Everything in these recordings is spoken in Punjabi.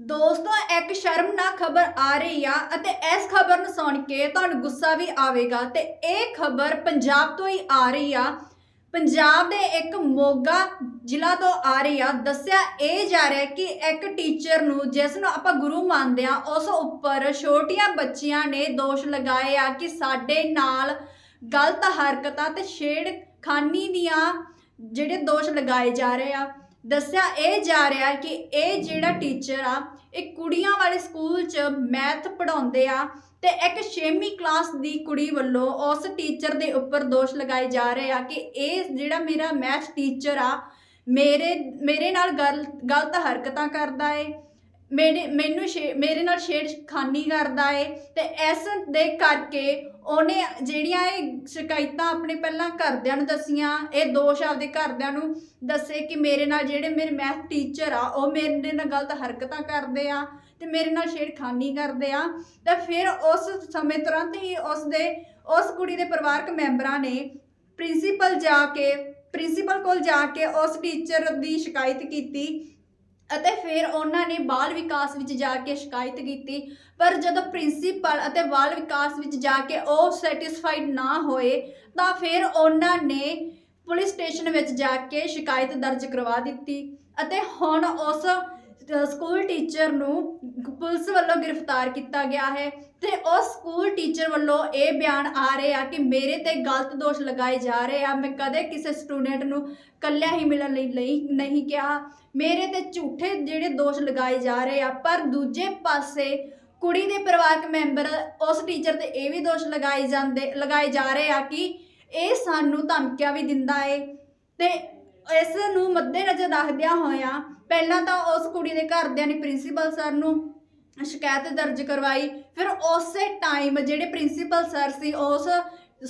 ਦੋਸਤੋ, ਇੱਕ ਸ਼ਰਮਨਾਕ ਖਬਰ ਆ ਰਹੀ ਆ ਅਤੇ ਇਸ ਖਬਰ ਨੂੰ ਸੁਣ ਕੇ ਤੁਹਾਨੂੰ ਗੁੱਸਾ ਵੀ ਆਵੇਗਾ ਤੇ ਇਹ ਖਬਰ ਪੰਜਾਬ ਤੋਂ ਹੀ ਆ ਰਹੀ ਆ। ਪੰਜਾਬ ਦੇ ਇੱਕ ਮੋਗਾ ਜ਼ਿਲ੍ਹਾ ਤੋਂ ਆ ਰਹੀ ਆ। ਦੱਸਿਆ ਇਹ ਜਾ ਰਿਹਾ ਕਿ ਇੱਕ ਟੀਚਰ ਨੂੰ, ਜਿਸ ਨੂੰ ਆਪਾਂ ਗੁਰੂ ਮੰਨਦੇ ਆ, ਉਸ ਉੱਪਰ ਛੋਟੀਆਂ ਬੱਚੀਆਂ ਨੇ ਦੋਸ਼ ਲਗਾਏ ਆ ਕਿ ਸਾਡੇ ਨਾਲ ਗਲਤ ਹਰਕਤਾਂ ਤੇ ਛੇੜਖਾਨੀ ਦੀਆਂ ਜਿਹੜੇ ਦੋਸ਼ ਲਗਾਏ ਜਾ ਰਹੇ ਆ। ਦੱਸਿਆ ਇਹ ਜਾ ਰਿਹਾ ਕਿ ਇਹ ਜਿਹੜਾ ਟੀਚਰ ਆ, ਇਹ ਕੁੜੀਆਂ ਵਾਲੇ ਸਕੂਲ 'ਚ ਮੈਥ ਪੜਾਉਂਦੇ ਆ ਤੇ ਇੱਕ 6ਵੀਂ ਕਲਾਸ ਦੀ ਕੁੜੀ ਵੱਲੋਂ ਉਸ ਟੀਚਰ ਦੇ ਉੱਪਰ ਦੋਸ਼ ਲਗਾਏ ਜਾ ਰਹੇ ਆ ਕਿ ਇਹ ਜਿਹੜਾ ਮੇਰਾ ਮੈਥ ਟੀਚਰ ਆ, ਮੇਰੇ ਮੇਰੇ ਨਾਲ ਗਲ- ਗਲਤ ਹਰਕਤਾਂ ਕਰਦਾ ਏ। ਮੇਰੇ, ਮੈਨੂੰ ਛੇ- ਮੇਰੇ ਨਾਲ ਛੇੜਖਾਨੀ ਕਰਦਾ ਏ ਤੇ ਇਸ ਦੇ ਕਰਕੇ ਉਹਨੇ ਜਿਹੜੀਆਂ ਇਹ ਸ਼ਿਕਾਇਤਾਂ ਆਪਣੇ ਪਹਿਲਾਂ ਘਰਦਿਆਂ ਨੂੰ ਦਸੀਆਂ, ਇਹ ਦੋਸ਼ ਆਪਦੇ ਘਰਦਿਆਂ ਨੂੰ ਦੱਸੇ ਕਿ ਮੇਰੇ ਨਾਲ ਜਿਹੜੇ ਮੇਰੇ ਮੈਥ ਟੀਚਰ ਆ, ਉਹ ਮੇਰੇ ਨਾਲ ਗਲਤ ਹਰਕਤਾਂ ਕਰਦੇ ਆ ਤੇ ਮੇਰੇ ਨਾਲ ਛੇੜਖਾਨੀ ਕਰਦੇ ਆ। ਤਾਂ ਫਿਰ ਉਸ ਸਮੇਂ ਤੁਰੰਤ ਹੀ ਉਸ ਦੇ ਉਸ ਕੁੜੀ ਦੇ ਪਰਿਵਾਰਕ ਮੈਂਬਰਾਂ ਨੇ ਪ੍ਰਿੰਸੀਪਲ ਜਾ ਕੇ, ਪ੍ਰਿੰਸੀਪਲ ਕੋਲ ਜਾ ਕੇ ਉਸ ਟੀਚਰ ਦੀ ਸ਼ਿਕਾਇਤ ਕੀਤੀ ਅਤੇ ਫਿਰ ਉਹਨਾਂ ਨੇ ਬਾਲ ਵਿਕਾਸ ਵਿੱਚ ਜਾ ਕੇ ਸ਼ਿਕਾਇਤ ਕੀਤੀ। ਪਰ ਜਦੋਂ ਪ੍ਰਿੰਸੀਪਲ ਅਤੇ ਬਾਲ ਵਿਕਾਸ ਵਿੱਚ ਜਾ ਕੇ ਉਹ ਸੈਟੀਸਫਾਈਡ ਨਾ ਹੋਏ, ਤਾਂ ਫਿਰ ਉਹਨਾਂ ਨੇ ਪੁਲਿਸ ਸਟੇਸ਼ਨ ਵਿੱਚ ਜਾ ਕੇ ਸ਼ਿਕਾਇਤ ਦਰਜ ਕਰਵਾ ਦਿੱਤੀ ਅਤੇ ਹੁਣ ਉਸ ਸਕੂਲ ਟੀਚਰ ਨੂੰ ਪੁਲਿਸ ਵੱਲੋਂ ਗ੍ਰਿਫਤਾਰ ਕੀਤਾ ਗਿਆ ਹੈ ਤੇ ਉਸ ਸਕੂਲ ਟੀਚਰ ਵੱਲੋਂ ਇਹ ਬਿਆਨ ਆ ਰਹੇ ਆ ਕਿ ਮੇਰੇ ਤੇ ਗਲਤ ਦੋਸ਼ ਲਗਾਏ ਜਾ ਰਹੇ ਆ। ਮੈਂ ਕਦੇ ਕਿਸੇ ਸਟੂਡੈਂਟ ਨੂੰ ਕੱਲਿਆ ਹੀ ਮਿਲਣ ਲਈ ਲਈ ਨਹੀਂ ਕਿਹਾ। ਮੇਰੇ ਤੇ ਝੂਠੇ ਜਿਹੜੇ ਦੋਸ਼ ਲਗਾਏ ਜਾ ਰਹੇ ਆ, ਪਰ ਦੂਜੇ ਪਾਸੇ ਕੁੜੀ ਦੇ ਪਰਿਵਾਰਕ ਮੈਂਬਰ ਉਸ ਟੀਚਰ ਤੇ ਇਹ ਵੀ ਦੋਸ਼ ਲਗਾਏ ਜਾਂਦੇ, ਲਗਾਏ ਜਾ ਰਹੇ ਆ ਕਿ ਇਹ ਸਾਨੂੰ ਧਮਕੀਆਂ ਵੀ ਦਿੰਦਾ ਏ ਤੇ ਇਸ ਨੂੰ ਮੱਦੇਨਜ਼ਰ ਰੱਖਦਿਆਂ ਹੋਇਆਂ ਪਹਿਲਾਂ ਤਾਂ ਉਸ ਕੁੜੀ ਦੇ ਘਰਦਿਆਂ ਨੇ ਪ੍ਰਿੰਸੀਪਲ ਸਰ ਨੂੰ ਸ਼ਿਕਾਇਤ ਦਰਜ ਕਰਵਾਈ। ਫਿਰ ਉਸੇ ਟਾਈਮ ਜਿਹੜੇ ਪ੍ਰਿੰਸੀਪਲ ਸਰ ਸੀ, ਉਸ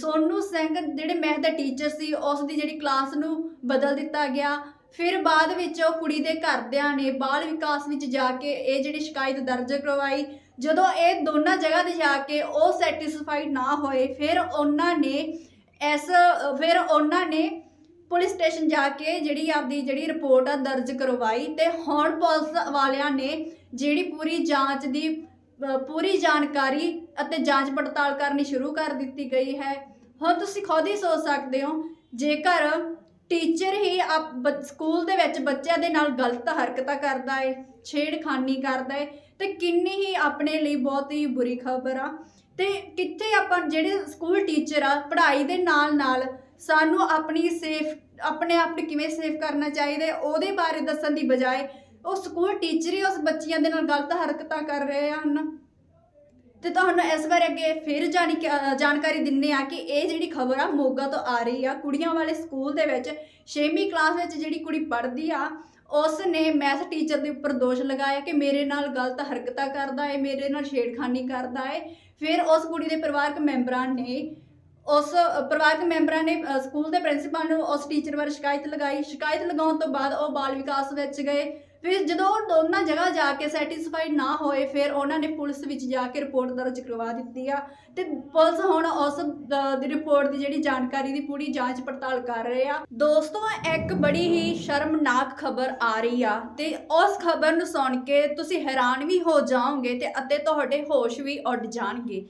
ਸੋਨੂ ਸਿੰਘ ਜਿਹੜੇ ਮੈਥ ਦਾ ਟੀਚਰ ਸੀ, ਉਸ ਦੀ ਜਿਹੜੀ ਕਲਾਸ ਨੂੰ ਬਦਲ ਦਿੱਤਾ ਗਿਆ। ਫਿਰ ਬਾਅਦ ਵਿੱਚ ਉਹ ਕੁੜੀ ਦੇ ਘਰਦਿਆਂ ਨੇ ਬਾਲ ਵਿਕਾਸ ਵਿੱਚ ਜਾ ਕੇ ਇਹ ਜਿਹੜੀ ਸ਼ਿਕਾਇਤ ਦਰਜ ਕਰਵਾਈ। ਜਦੋਂ ਇਹ ਦੋਨਾਂ ਜਗ੍ਹਾ ਤੇ ਜਾ ਕੇ ਉਹ ਸੈਟੀਸਫਾਈਡ ਨਾ ਹੋਏ, ਫਿਰ ਉਹਨਾਂ ਨੇ ਇਸ, ਫਿਰ ਉਹਨਾਂ ਨੇ ਪੁਲਿਸ ਸਟੇਸ਼ਨ ਜਾ ਕੇ ਜਿਹੜੀ ਆਪਦੀ ਜਿਹੜੀ ਰਿਪੋਰਟ ਆ ਦਰਜ ਕਰਵਾਈ ਤੇ ਹੁਣ ਪੁਲਿਸ ਵਾਲਿਆਂ ਨੇ ਜਿਹੜੀ ਪੂਰੀ ਜਾਂਚ ਦੀ ਪੂਰੀ ਜਾਣਕਾਰੀ ਅਤੇ ਜਾਂਚ ਪੜਤਾਲ ਕਰਨੀ ਸ਼ੁਰੂ ਕਰ ਦਿੱਤੀ ਗਈ ਹੈ। ਹੁਣ ਤੁਸੀਂ ਖੁਦ ਹੀ ਸੋਚ ਸਕਦੇ ਹੋ, ਜੇਕਰ ਟੀਚਰ ਹੀ ਆਪ ਬ- ਸਕੂਲ ਦੇ ਵਿੱਚ ਬੱਚਿਆਂ ਦੇ ਨਾਲ ਗਲਤ ਹਰਕਤਾਂ ਕਰਦਾ ਏ, ਛੇੜਖਾਨੀ ਕਰਦਾ ਏ, ਤੇ ਕਿੰਨੀ ਹੀ ਆਪਣੇ ਲਈ ਬਹੁਤ ਹੀ ਬੁਰੀ ਖਬਰ ਆ। ਤੇ ਕਿੱਥੇ ਆਪਾਂ, ਜਿਹੜੇ ਸਕੂਲ ਟੀਚਰ ਆ, ਪੜ੍ਹਾਈ ਦੇ ਨਾਲ ਨਾਲ ਸਾਨੂੰ ਆਪਣੀ ਸੇਫ ਆਪਣੇ ਆਪ ਨੂੰ ਕਿਵੇਂ ਸੇਫ ਕਰਨਾ ਚਾਹੀਦਾ ਉਹਦੇ ਬਾਰੇ ਦੱਸਣ ਦੀ ਬਜਾਏ ਉਹ ਸਕੂਲ ਟੀਚਰ ਹੀ ਉਸ ਬੱਚਿਆਂ ਦੇ ਨਾਲ ਗਲਤ ਹਰਕਤਾਂ ਕਰ ਰਹੇ ਹਨ। ਤੇ ਤੁਹਾਨੂੰ ਇਸ ਬਾਰੇ ਅੱਗੇ ਫਿਰ ਜਾਣੀ ਜਾਣਕਾਰੀ ਦਿੰਨੇ ਆ ਕਿ ਇਹ ਜਿਹੜੀ ਖਬਰ ਆ ਮੋਗਾ ਤੋਂ ਆ ਰਹੀ ਆ, ਕੁੜੀਆਂ ਵਾਲੇ ਸਕੂਲ ਦੇ ਵਿੱਚ 6ਵੀਂ ਕਲਾਸ ਵਿੱਚ ਜਿਹੜੀ ਕੁੜੀ ਪੜ੍ਹਦੀ ਆ ਉਸ ਨੇ ਮੈਥ ਟੀਚਰ ਦੇ ਉੱਪਰ ਦੋਸ਼ ਲਗਾਇਆ ਕਿ ਮੇਰੇ ਨਾਲ ਗਲਤ ਹਰਕਤਾਂ ਕਰਦਾ ਏ, ਮੇਰੇ ਨਾਲ ਛੇੜਖਾਨੀ ਕਰਦਾ ਏ। ਫਿਰ ਉਸ ਕੁੜੀ ਦੇ ਪਰਿਵਾਰਕ ਮੈਂਬਰਾਂ ਨੇ ਉਸ ਪਰਿਵਾਰਕ ਮੈਂਬਰਾਂ ਨੇ ਸਕੂਲ ਦੇ ਪ੍ਰਿੰਸੀਪਲ ਨੂੰ ਉਸ ਟੀਚਰ ਬਾਰੇ ਸ਼ਿਕਾਇਤ ਲਗਾਈ। ਸ਼ਿਕਾਇਤ ਲਗਾਉਣ ਤੋਂ ਬਾਅਦ ਉਹ ਬਾਲ ਵਿਕਾਸ ਵਿੱਚ ਗਏ। ਫਿਰ ਜਦੋਂ ਉਹ ਜਗ੍ਹਾ ਜਾ ਕੇ ਸੈਟੀਸਫਾਈਡ ਨਾ ਹੋਏ, ਫਿਰ ਉਹਨਾਂ ਨੇ ਪੁਲਿਸ ਵਿੱਚ ਜਾ ਕੇ ਰਿਪੋਰਟ ਦਰਜ ਕਰਵਾ ਦਿੱਤੀ ਆ। ਤੇ ਪੁਲਿਸ ਹੁਣ ਉਸ ਦੀ ਰਿਪੋਰਟ ਦੀ ਜਿਹੜੀ ਜਾਣਕਾਰੀ ਦੀ ਪੂਰੀ ਜਾਂਚ ਪੜਤਾਲ ਕਰ ਰਹੇ ਆ। ਦੋਸਤੋ, ਇੱਕ ਬੜੀ ਹੀ ਸ਼ਰਮਨਾਕ ਖਬਰ ਆ ਰਹੀ ਆ ਤੇ ਉਸ ਖਬਰ ਨੂੰ ਸੁਣ ਕੇ ਤੁਸੀਂ ਹੈਰਾਨ ਵੀ ਹੋ ਜਾਓਗੇ ਤੇ ਅਤੇ ਤੁਹਾਡੇ ਹੋਸ਼ ਵੀ ਉੱਡ ਜਾਣਗੇ।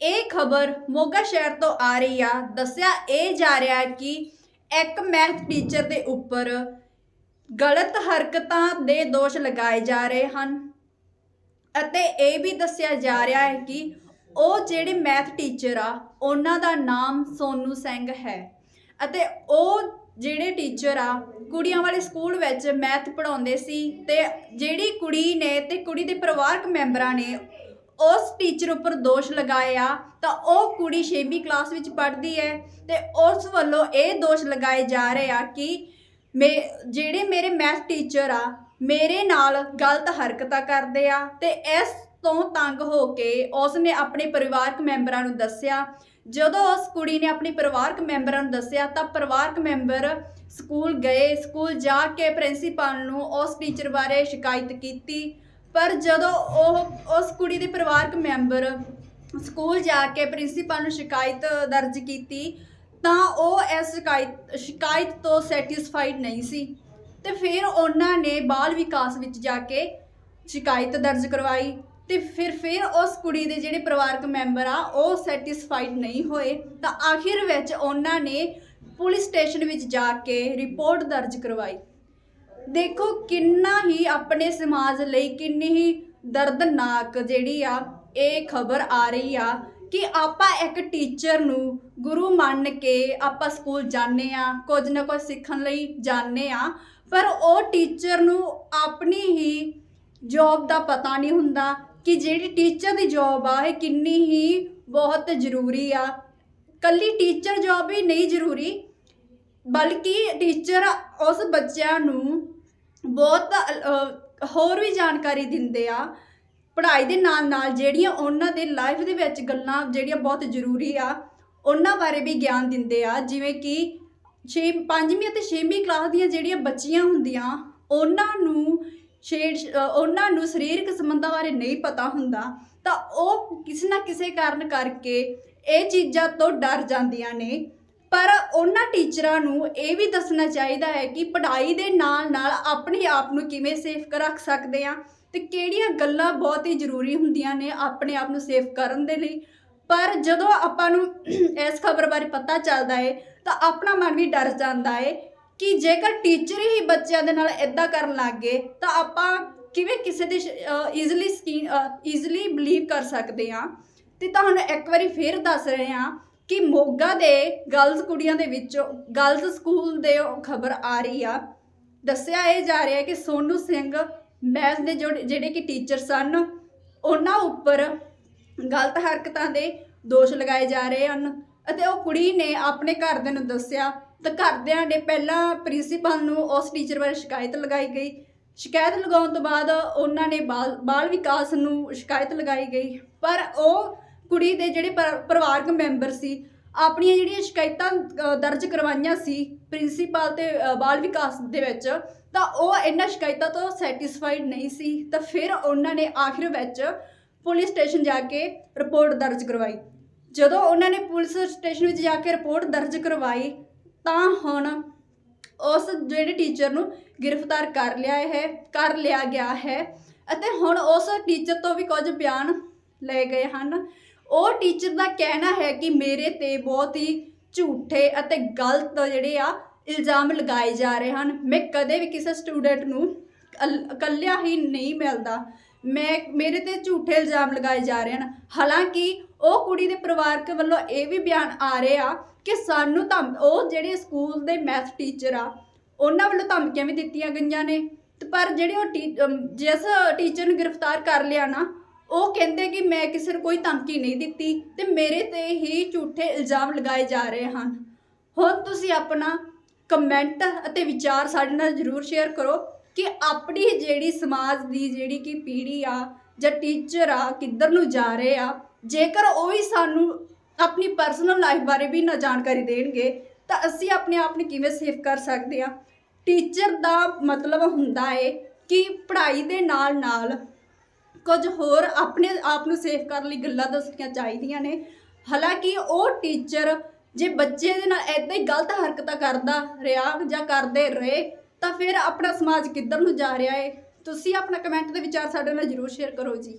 ਇਹ ਖਬਰ ਮੋਗਾ ਸ਼ਹਿਰ ਤੋਂ ਆ ਰਹੀ ਆ। ਦੱਸਿਆ ਇਹ ਜਾ ਰਿਹਾ ਕਿ ਇੱਕ ਮੈਥ ਟੀਚਰ ਦੇ ਉੱਪਰ ਗਲਤ ਹਰਕਤਾਂ ਦੇ ਦੋਸ਼ ਲਗਾਏ ਜਾ ਰਹੇ ਹਨ ਅਤੇ ਇਹ ਵੀ ਦੱਸਿਆ ਜਾ ਰਿਹਾ ਹੈ ਕਿ ਉਹ ਜਿਹੜੇ ਮੈਥ ਟੀਚਰ ਆ, ਉਹਨਾਂ ਦਾ ਨਾਮ ਸੋਨੂ ਸਿੰਘ ਹੈ ਅਤੇ ਉਹ ਜਿਹੜੇ ਟੀਚਰ ਆ, ਕੁੜੀਆਂ ਵਾਲੇ ਸਕੂਲ ਵਿੱਚ ਮੈਥ ਪੜਾਉਂਦੇ ਸੀ ਤੇ ਜਿਹੜੀ ਕੁੜੀ ਨੇ ਤੇ ਕੁੜੀ ਦੇ ਪਰਿਵਾਰਕ ਮੈਂਬਰਾਂ ਨੇ ਉਸ ਟੀਚਰ ਉੱਪਰ ਦੋਸ਼ ਲਗਾਏ ਆ, ਤਾਂ ਉਹ ਕੁੜੀ 6ਵੀਂ ਕਲਾਸ ਵਿੱਚ ਪੜ੍ਹਦੀ ਹੈ ਤੇ ਉਸ ਵੱਲੋਂ ਇਹ ਦੋਸ਼ ਲਗਾਏ ਜਾ ਰਹੇ ਆ ਕਿ ਮੇ, ਜਿਹੜੇ ਮੇਰੇ ਮੈਥ ਟੀਚਰ ਆ, ਮੇਰੇ ਨਾਲ ਗਲਤ ਹਰਕਤਾਂ ਕਰਦੇ ਆ ਤੇ ਇਸ ਤੋਂ ਤੰਗ ਹੋ ਕੇ ਉਸ ਨੇ ਆਪਣੇ ਪਰਿਵਾਰਕ ਮੈਂਬਰਾਂ ਨੂੰ ਦੱਸਿਆ। ਜਦੋਂ ਉਸ ਕੁੜੀ ਨੇ ਆਪਣੇ ਪਰਿਵਾਰਕ ਮੈਂਬਰਾਂ ਨੂੰ ਦੱਸਿਆ, ਤਾਂ ਪਰਿਵਾਰਕ ਮੈਂਬਰ ਸਕੂਲ ਗਏ, ਸਕੂਲ ਜਾ ਕੇ ਪ੍ਰਿੰਸੀਪਲ ਨੂੰ ਉਸ ਟੀਚਰ ਬਾਰੇ ਸ਼ਿਕਾਇਤ ਕੀਤੀ। ਪਰ ਜਦੋਂ ਉਹ, ਉਸ ਕੁੜੀ ਦੇ ਪਰਿਵਾਰਕ ਮੈਂਬਰ ਸਕੂਲ ਜਾ ਕੇ ਪ੍ਰਿੰਸੀਪਲ ਨੂੰ ਸ਼ਿਕਾਇਤ ਦਰਜ ਕੀਤੀ, ਤਾਂ ਉਹ ਇਸ ਸ਼ਿਕਾਇਤ ਸ਼ਿਕਾਇਤ ਤੋਂ ਸੈਟੀਸਫਾਈਡ ਨਹੀਂ ਸੀ। ਤੇ ਫਿਰ ਉਹਨਾਂ ਨੇ ਬਾਲ ਵਿਕਾਸ ਵਿੱਚ ਜਾ ਕੇ ਸ਼ਿਕਾਇਤ ਦਰਜ ਕਰਵਾਈ ਤੇ ਫਿਰ ਫਿਰ ਉਸ ਕੁੜੀ ਦੇ ਜਿਹੜੇ ਪਰਿਵਾਰਕ ਮੈਂਬਰ ਆ, ਉਹ ਸੈਟੀਸਫਾਈਡ ਨਹੀਂ ਹੋਏ। ਤਾਂ ਆਖਿਰ ਵਿੱਚ ਉਹਨਾਂ ਨੇ ਪੁਲਿਸ ਸਟੇਸ਼ਨ ਵਿੱਚ ਜਾ ਕੇ ਰਿਪੋਰਟ ਦਰਜ ਕਰਵਾਈ। ਦੇਖੋ ਕਿੰਨਾ ਹੀ ਆਪਣੇ ਸਮਾਜ ਲਈ ਕਿੰਨੀ ਹੀ ਦਰਦਨਾਕ ਜਿਹੜੀ ਆ, ਇਹ ਖਬਰ ਆ ਰਹੀ ਆ ਕਿ ਆਪਾਂ ਇੱਕ ਟੀਚਰ ਨੂੰ ਗੁਰੂ ਮੰਨ ਕੇ ਆਪਾਂ ਸਕੂਲ ਜਾਂਦੇ ਆ, ਕੁਝ ਨਾ ਕੁਝ ਸਿੱਖਣ ਲਈ ਜਾਂਦੇ ਆ, ਪਰ ਉਹ ਟੀਚਰ ਨੂੰ ਆਪਣੀ ਹੀ ਜੌਬ ਦਾ ਪਤਾ ਨਹੀਂ ਹੁੰਦਾ ਕਿ ਜਿਹੜੀ ਟੀਚਰ ਦੀ ਜੌਬ ਆ, ਇਹ ਕਿੰਨੀ ਹੀ ਬਹੁਤ ਜ਼ਰੂਰੀ ਆ। ਕੱਲੀ ਟੀਚਰ ਜੌਬ ਹੀ ਨਹੀਂ ਜ਼ਰੂਰੀ, ਬਲਕਿ ਟੀਚਰ ਉਸ ਬੱਚਿਆਂ ਨੂੰ ਬਹੁਤ ਹੋਰ ਵੀ ਜਾਣਕਾਰੀ ਦਿੰਦੇ ਆ। ਪੜ੍ਹਾਈ ਦੇ ਨਾਲ ਨਾਲ ਜਿਹੜੀਆਂ ਉਹਨਾਂ ਦੇ ਲਾਈਫ ਦੇ ਵਿੱਚ ਗੱਲਾਂ ਜਿਹੜੀਆਂ ਬਹੁਤ ਜ਼ਰੂਰੀ ਆ, ਉਹਨਾਂ ਬਾਰੇ ਵੀ ਗਿਆਨ ਦਿੰਦੇ ਆ। ਜਿਵੇਂ ਕਿ 6 ਪੰਜਵੀਂ ਅਤੇ 6ਵੀਂ ਕਲਾਸ ਦੀਆਂ ਜਿਹੜੀਆਂ ਬੱਚੀਆਂ ਹੁੰਦੀਆਂ, ਉਹਨਾਂ ਨੂੰ ਛੇੜ ਉਹਨਾਂ ਨੂੰ ਸਰੀਰਕ ਸੰਬੰਧਾਂ ਬਾਰੇ ਨਹੀਂ ਪਤਾ ਹੁੰਦਾ, ਤਾਂ ਉਹ ਕਿਸੇ ਨਾ ਕਿਸੇ ਕਾਰਨ ਕਰਕੇ ਇਹ ਚੀਜ਼ਾਂ ਤੋਂ ਡਰ ਜਾਂਦੀਆਂ ਨੇ। ਪਰ ਉਹਨਾਂ ਟੀਚਰਾਂ ਨੂੰ ਇਹ ਵੀ ਦੱਸਣਾ ਚਾਹੀਦਾ ਹੈ ਕਿ ਪੜ੍ਹਾਈ ਦੇ ਨਾਲ ਨਾਲ ਆਪਣੇ ਆਪ ਨੂੰ ਕਿਵੇਂ ਸੇਫ ਰੱਖ ਸਕਦੇ ਆ ਤੇ ਕਿਹੜੀਆਂ ਗੱਲਾਂ ਬਹੁਤ ਹੀ ਜ਼ਰੂਰੀ ਹੁੰਦੀਆਂ ਨੇ ਆਪਣੇ ਆਪ ਨੂੰ ਸੇਫ ਕਰਨ ਦੇ ਲਈ। ਪਰ ਜਦੋਂ ਆਪਾਂ ਨੂੰ ਇਸ ਖਬਰ ਬਾਰੇ ਪਤਾ ਚੱਲਦਾ ਹੈ ਤਾਂ ਆਪਣਾ ਮਨ ਵੀ ਡਰ ਜਾਂਦਾ ਹੈ ਕਿ ਜੇਕਰ ਟੀਚਰ ਹੀ ਬੱਚਿਆਂ ਦੇ ਨਾਲ ਇਦਾਂ ਕਰਨ ਲੱਗ ਗਏ ਤਾਂ ਆਪਾਂ ਕਿਵੇਂ ਕਿਸੇ ਦੇ ਈਜ਼ੀਲੀ ਸਕੀਨ ਈਜ਼ੀਲੀ ਬਲੀਵ ਕਰ ਸਕਦੇ ਆ ਤੇ ਤੁਹਾਨੂੰ ਇੱਕ ਵਾਰੀ ਫੇਰ ਦੱਸ ਰਹੇ ਹਾਂ ਕਿ ਮੋਗਾ ਦੇ ਗਰਲਜ਼ ਕੁੜੀਆਂ ਦੇ ਵਿੱਚ ਗਰਲਜ਼ ਸਕੂਲ ਦੇ ਖਬਰ ਆ ਰਹੀ ਆ। ਦੱਸਿਆ ਇਹ ਜਾ ਰਿਹਾ ਕਿ ਸੋਨੂ ਸਿੰਘ ਮੈਥ ਦੇ ਜੋ- ਜਿਹੜੇ ਕਿ ਟੀਚਰ ਸਨ, ਉਹਨਾਂ ਉੱਪਰ ਗਲਤ ਹਰਕਤਾਂ ਦੇ ਦੋਸ਼ ਲਗਾਏ ਜਾ ਰਹੇ ਹਨ ਅਤੇ ਉਹ ਕੁੜੀ ਨੇ ਆਪਣੇ ਘਰਦਿਆਂ ਨੂੰ ਦੱਸਿਆ ਤਾਂ ਘਰਦਿਆਂ ਨੇ ਪਹਿਲਾਂ ਪ੍ਰਿੰਸੀਪਲ ਨੂੰ ਉਸ ਟੀਚਰ ਬਾਰੇ ਸ਼ਿਕਾਇਤ ਲਗਾਈ ਗਈ। ਸ਼ਿਕਾਇਤ ਲਗਾਉਣ ਤੋਂ ਬਾਅਦ ਉਹਨਾਂ ਨੇ ਬਾਲ ਬਾਲ ਵਿਕਾਸ ਨੂੰ ਸ਼ਿਕਾਇਤ ਲਗਾਈ ਗਈ। ਪਰ ਉਹ ਕੁੜੀ ਦੇ ਜਿਹੜੇ ਪਰ- ਪਰਿਵਾਰਕ ਮੈਂਬਰ ਸੀ ਆਪਣੀਆਂ ਜਿਹੜੀਆਂ ਸ਼ਿਕਾਇਤਾਂ ਅ, ਦਰਜ ਕਰਵਾਈਆਂ ਸੀ ਪ੍ਰਿੰਸੀਪਲ ਤੇ ਅ, ਬਾਲ ਵਿਕਾਸ ਦੇ ਵਿੱਚ ਤਾਂ ਉਹ ਇਹਨਾਂ ਸ਼ਿਕਾਇਤਾਂ ਤੋਂ ਸੈਟੀਸਫਾਈਡ ਨਹੀਂ ਸੀ ਤਾਂ ਫਿਰ ਉਹਨਾਂ ਨੇ ਆਖਿਰ ਵਿੱਚ ਪੁਲਿਸ ਸਟੇਸ਼ਨ ਜਾ ਕੇ ਰਿਪੋਰਟ ਦਰਜ ਕਰਵਾਈ। ਜਦੋਂ ਉਹਨਾਂ ਨੇ ਪੁਲਿਸ ਸਟੇਸ਼ਨ ਵਿੱਚ ਜਾ ਕੇ ਰਿਪੋਰਟ ਦਰਜ ਕਰਵਾਈ ਤਾਂ ਹੁਣ ਉਸ ਜਿਹੜੇ ਟੀਚਰ ਨੂੰ ਗ੍ਰਿਫਤਾਰ ਕਰ ਲਿਆ ਹੈ ਕਰ ਲਿਆ ਗਿਆ ਹੈ ਅਤੇ ਹੁਣ ਉਸ ਟੀਚਰ ਤੋਂ ਵੀ ਕੁਝ ਬਿਆਨ ਲਏ ਗਏ ਹਨ। ਉਹ ਟੀਚਰ ਦਾ ਕਹਿਣਾ ਹੈ ਕਿ ਮੇਰੇ ਤੇ ਬਹੁਤ ਹੀ ਝੂਠੇ ਅਤੇ ਗਲਤ ਜਿਹੜੇ ਆ ਇਲਜ਼ਾਮ ਲਗਾਏ ਜਾ ਰਹੇ ਹਨ। ਮੈਂ ਕਦੇ ਵੀ ਕਿਸੇ ਸਟੂਡੈਂਟ ਨੂੰ ਇਕੱਲਿਆ ਹੀ ਨਹੀਂ ਮਿਲਦਾ। ਮੈਂ, ਮੇਰੇ ਤੇ ਝੂਠੇ ਇਲਜ਼ਾਮ ਲਗਾਏ ਜਾ ਰਹੇ ਹਨ। ਹਾਲਾਂਕਿ ਉਹ ਕੁੜੀ ਦੇ ਪਰਿਵਾਰਕ ਵੱਲੋਂ ਇਹ ਵੀ ਬਿਆਨ ਆ ਰਹੇ ਆ ਕਿ ਸਾਨੂੰ ਤਾਂ ਉਹ ਜਿਹੜੇ ਸਕੂਲ ਦੇ ਮੈਥ ਟੀਚਰ ਆ, ਉਹਨਾਂ ਵੱਲੋਂ ਧਮਕੀਆਂ ਵੀ ਦਿੱਤੀਆਂ ਗਈਆਂ ਨੇ। ਪਰ ਜਿਹੜੇ ਉਹ ਟੀ- ਜਿਸ ਟੀਚਰ ਨੂੰ ਗ੍ਰਿਫਤਾਰ ਕਰ ਲਿਆ ਨਾ ਉਹ ਕਹਿੰਦੇ ਕਿ ਮੈਂ ਕਿਸੇ ਨੂੰ ਕੋਈ ਧਮਕੀ ਨਹੀਂ ਦਿੱਤੀ ਤੇ ਮੇਰੇ ਤੇ ਹੀ ਝੂਠੇ ਇਲਜ਼ਾਮ ਲਗਾਏ ਜਾ ਰਹੇ ਹਨ। ਹੁਣ ਤੁਸੀਂ ਆਪਣਾ ਕਮੈਂਟ ਅਤੇ ਵਿਚਾਰ ਸਾਡੇ ਨਾਲ ਜਰੂਰ ਸ਼ੇਅਰ ਕਰੋ ਕਿ ਆਪਣੀ ਜਿਹੜੀ ਸਮਾਜ ਦੀ ਜਿਹੜੀ ਕਿ ਪੀੜ੍ਹੀ ਆ ਜਾਂ ਟੀਚਰ ਆ ਕਿੱਧਰ ਨੂੰ ਜਾ ਰਹੇ ਆ, ਜੇਕਰ ਉਹ ਵੀ ਸਾਨੂੰ ਆਪਣੀ ਪਰਸਨਲ ਲਾਈਫ ਬਾਰੇ ਵੀ ਨਾ ਜਾਣਕਾਰੀ ਦੇਣਗੇ, ਤਾਂ ਅਸੀਂ ਆਪਣੇ ਆਪ ਨੂੰ ਕਿਵੇਂ ਸੇਫ ਕਰ ਸਕਦੇ ਆ? ਟੀਚਰ ਦਾ ਮਤਲਬ ਹੁੰਦਾ ਏ ਕਿ ਪੜ੍ਹਾਈ ਦੇ ਨਾਲ ਨਾਲ ਕੁਝ ਹੋਰ ਆਪਣੇ ਆਪ ਨੂੰ ਸੇਫ ਕਰਨ ਲਈ ਗੱਲਾਂ ਦੱਸਣੀਆਂ ਚਾਹੀਦੀਆਂ ਨੇ। ਹਾਲਾਂਕਿ ਉਹ ਟੀਚਰ ਜੇ ਬੱਚੇ ਦੇ ਨਾਲ ਐਦਾਂ ਹੀ ਗਲਤ ਹਰਕਤਾਂ ਕਰਦਾ ਰਿਹਾ ਜਾਂ ਕਰਦੇ ਰਹੇ, ਤਾਂ ਫਿਰ ਆਪਣਾ ਸਮਾਜ ਕਿੱਧਰ ਨੂੰ ਜਾ ਰਿਹਾ ਏ? ਤੁਸੀਂ ਆਪਣਾ ਕਮੈਂਟ ਦੇ ਵਿਚਾਰ ਸਾਡੇ ਨਾਲ ਜਰੂਰ ਸ਼ੇਅਰ ਕਰੋ ਜੀ।